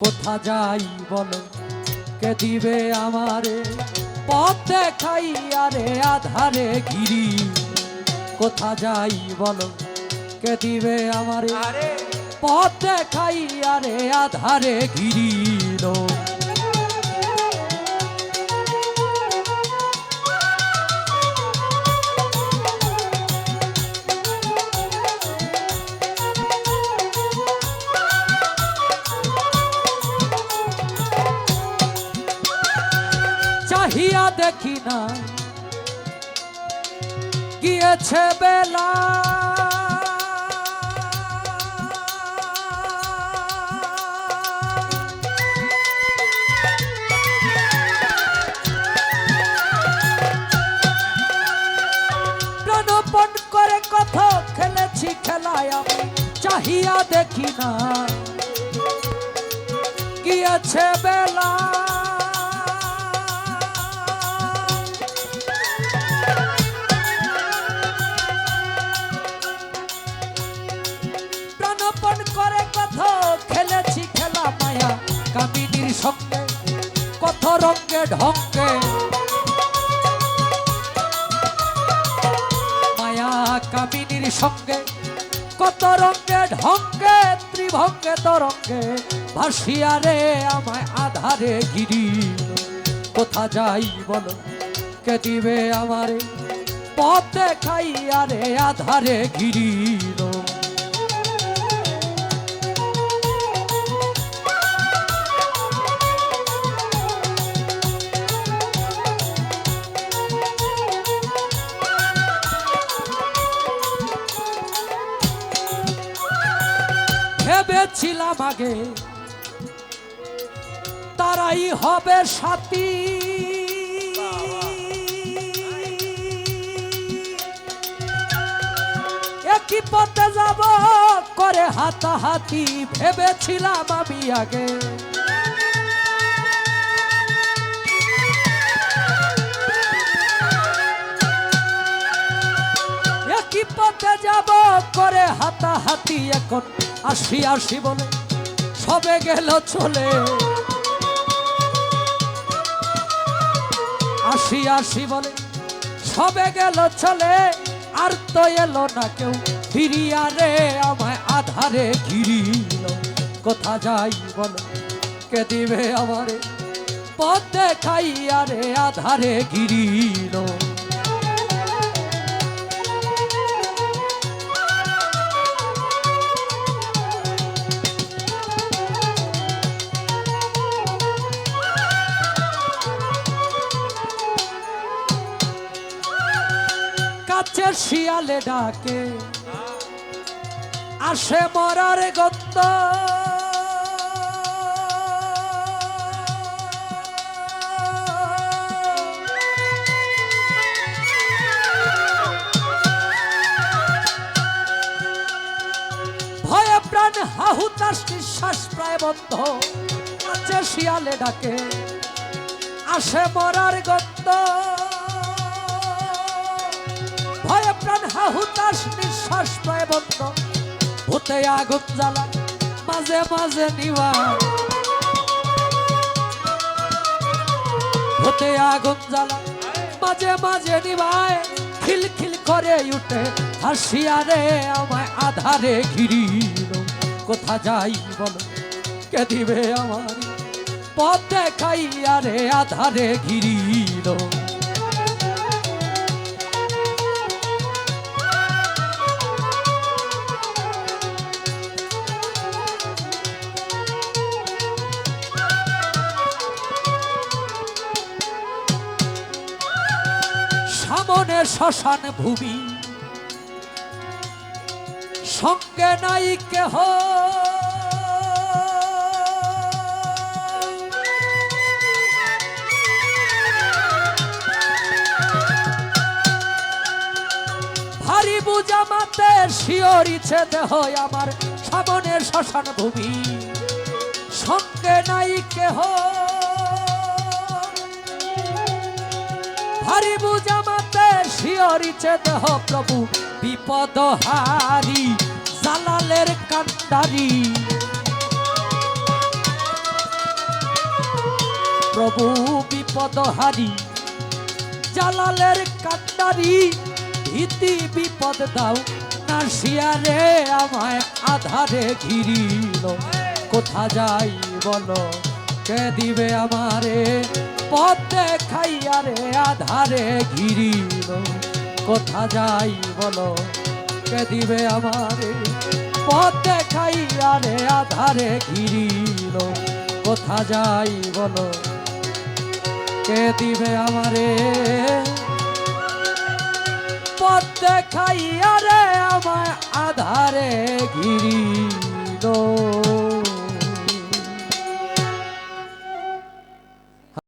কোথা যাই বলো? কে দিবে আমারে? পথ দেখাই আরে আধারে গিরি কোথা যাই বলো? কে দিবে আমারে? আরে। পথ দেখাই আরে আধারে গিরিল চাহিয়া দেখি না। গিয়েছে বেলা। প্রাণপণ করে কত খেলেছি খেলায় চাহিয়া দেখি না। গিয়েছে বেলা। সঙ্গে কত রঙ্গে ঢঙ্গে। মায়া কামিনীর সঙ্গে কত রঙ্গে ঢঙ্গে, ত্রিভঙ্গে তরঙ্গে। আমায় আধারে গিরি। কোথা যাই বলো, কে দিবে আমারে? পথ দেখাইয়া রে আধারে গিরিল। ভেবেছিলাম আগে তারাই হবে সাথী। একই পথে যাব করে হাতাহাতি ভেবেছিলাম আমি আগে। একই পথে যাব? করে হাতাহাতি এখন। আসি আসি বলে সবে গেল চলে। আসি আসি বলে সবে গেল চলে। আর তো এলো না কেউ। ফিরিয়া রে, আমায় আধারে ঘিরিল। কোথা যাই বলো? কে দিবে আমারে? পথ দেখাইয়া রে, আধারে ঘিরিল। কাছের শিয়ালে ডাকে। আসে মরার গত্ত ভয়ে প্রাণ হাহুতাস নিঃশ্বাস প্রায় বন্ধ। কাছে শিয়ালে ডাকে। আসে মরার গত্ত প্রাণ হাহুতাস নিঃশ্বাস প্রায় বন্ধ ভূতে আগুন জ্বালা মাঝে মাঝে নিবা ভূতে আগুন জ্বালা মাঝে মাঝে নিবায়। খিল খিল করে উঠে হাসিয়া রে আমায় আধারে ঘিরিল। কোথা যাই বলো, কে দিবে আমার পথ দেখাইয়া রে আধারে ঘিরিল। সামনে শ্মশান ভূমি। সঙ্গে নাই কেহ। ভারী বুঝা মাতে শিওরিছে দেহ আমার সামনে শ্মশান ভূমি। সঙ্গে নাই কেহ। ভারী বুঝা মাতে শিওরিছে দেহ প্রভু, বিপদ হারি, জালালের কান্ডারি। প্রভু, বিপদ হারি, জালালের কান্ডারি। ভীতি, বিপদ দাও নাসিয়া রে আমায় আধারে ঘিরিল। কোথা যাই বলো, কে দিবে আমারে? পথ দেখাইয়া রে আধারে ঘিরিল। কোথা যাই বলো, কে দিবে আমারে? পথ দেখাইয়া রে আধারে ঘিরিল। কোথা যাই বলো, কে দিবে আমারে? পথ দেখাইয়া রে আমায় আধারে ঘিরিল।